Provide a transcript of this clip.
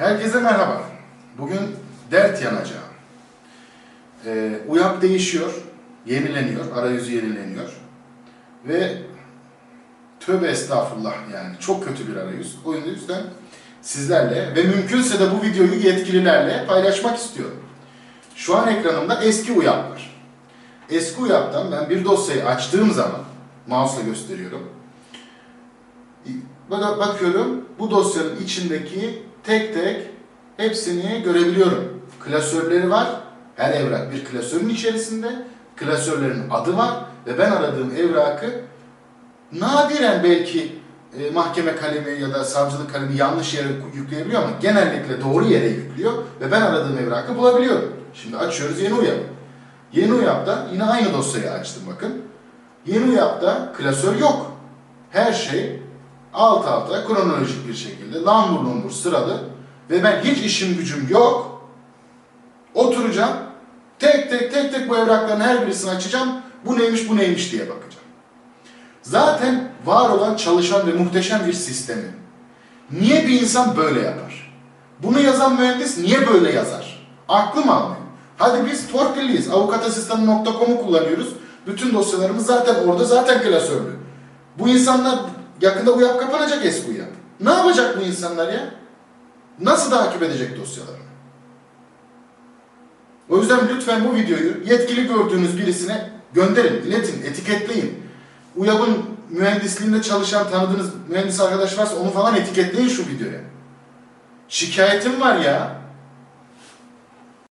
Herkese merhaba. Bugün dert yanacağım. Ee, UYAP değişiyor, yenileniyor, arayüzü yenileniyor. Ve tövbe estağfurullah yani çok kötü bir arayüz. O yüzden sizlerle ve mümkünse de bu videoyu yetkililerle paylaşmak istiyorum. Şu an ekranımda eski UYAP var. Eski UYAP'tan ben bir dosyayı açtığım zaman, mouse'la gösteriyorum. Bak- Bakıyorum bu dosyanın içindeki tek tek hepsini görebiliyorum. Klasörleri var. Her evrak bir klasörün içerisinde. Klasörlerin adı var ve ben aradığım evrakı nadiren belki e, mahkeme kalemi ya da savcılık kalemi yanlış yere yükleyebiliyor ama genellikle doğru yere yüklüyor ve ben aradığım evrakı bulabiliyorum. Şimdi açıyoruz yeni uyap. Yeni uyapta yine aynı dosyayı açtım bakın. Yeni uyapta klasör yok. Her şey alt alta kronolojik bir şekilde lambur lumbur sıralı ve ben hiç işim gücüm yok. Oturacağım. Tek tek tek tek bu evrakların her birisini açacağım. Bu neymiş bu neymiş diye bakacağım. Zaten var olan çalışan ve muhteşem bir sistemi. Niye bir insan böyle yapar? Bunu yazan mühendis niye böyle yazar? Aklım almıyor. Hadi biz torpilliyiz. Avukatasistanı.com'u kullanıyoruz. Bütün dosyalarımız zaten orada zaten klasörlü. Bu insanlar yakında UYAP kapanacak eski UYAP. Ne yapacak bu insanlar ya? Nasıl takip edecek dosyalarını? O yüzden lütfen bu videoyu yetkili gördüğünüz birisine gönderin, iletin, etiketleyin. UYAP'ın mühendisliğinde çalışan tanıdığınız mühendis arkadaş varsa onu falan etiketleyin şu videoya. Şikayetim var ya.